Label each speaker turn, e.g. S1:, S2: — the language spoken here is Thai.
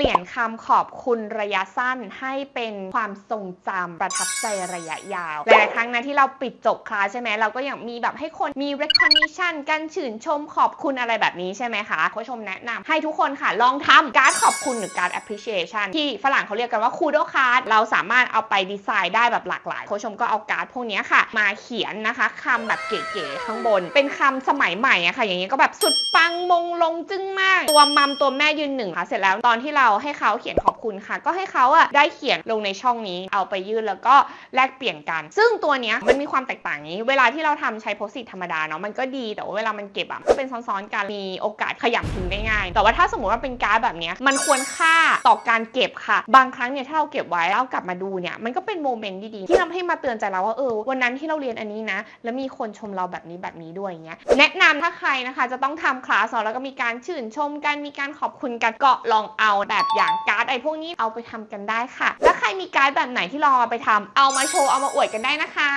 S1: ลี่ยนคำขอบคุณระยะสั้นให้เป็นความทรงจำประทับใจระยะยาว หลายครั้งนะที่เราปิดจบคลาสใช่ไหมเราก็ยังมีแบบให้คนมี recognition การชื่นชมขอบคุณอะไรแบบนี้ใช่ไหมคะผู้ชมแนะนำให้ทุกคนค่ะลองทำการ์ดขอบคุณหรือการ์ด appreciation ที่ฝรั่งเขาเรียกกันว่า kudo card เราสามารถเอาไปดีไซน์ได้แบบหลากหลายผู้ชมก็เอาการ์ดพวกนี้ค่ะ มาเขียนนะคะคำแบบเก๋ๆข้างบน เป็นคำสมัยใหม่อะค่ะ อย่างเงี้ยก็แบบสุดปังมงลงจึ้งมาก ตัวมัมตัวแม่ยืนหนึ่งค่ะเสร็จแล้วตอนที่เราให้เขาเขียนขอบคุณค่ะ ก็ให้เขาอะได้เขียนลงในช่องนี้เอาไปยื่นแล้วก็แลกเปลี่ยนกัน ซึ่งตัวเนี้ยมันมีความแตกต่างนี้ เวลาที่เราทำใช้โพสต์อิทธรรมดาเนาะมันก็ดีแต่ว่าเวลามันเก็บอะก็เป็นซ้อนๆกันมีโอกาสขยำทิ้งได้ง่าย แต่ว่าถ้าสมมติว่าเป็นการ์ดแบบเนี้ยมันควรค่าต่อการเก็บค่ะ บางครั้งเนี่ยถ้าเราเก็บไว้แล้วกลับมาดูเนี่ยมันก็เป็นโมเมนต์ดีๆที่ทำให้มาเตือนใจเราว่าเออวันนั้นที่เราเรียนอันนี้นะ แล้วมีคนชมเราแบบนี้แบบนี้ด้วยอย่างเงี้ยแนะนำถ้าใครนะคะจะต้องทำคลาสเนแล้วก็มีการชื่นชมกันมีการขอบคุณกันก็ลองเอาแบบอย่างการ์ดไอ้พวกนี้เอาไปทำกันได้ค่ะ แล้วใครมีการ์ดแบบไหนที่ลองเอาไปทำเอามาโชว์เอามาอวดกันได้นะคะ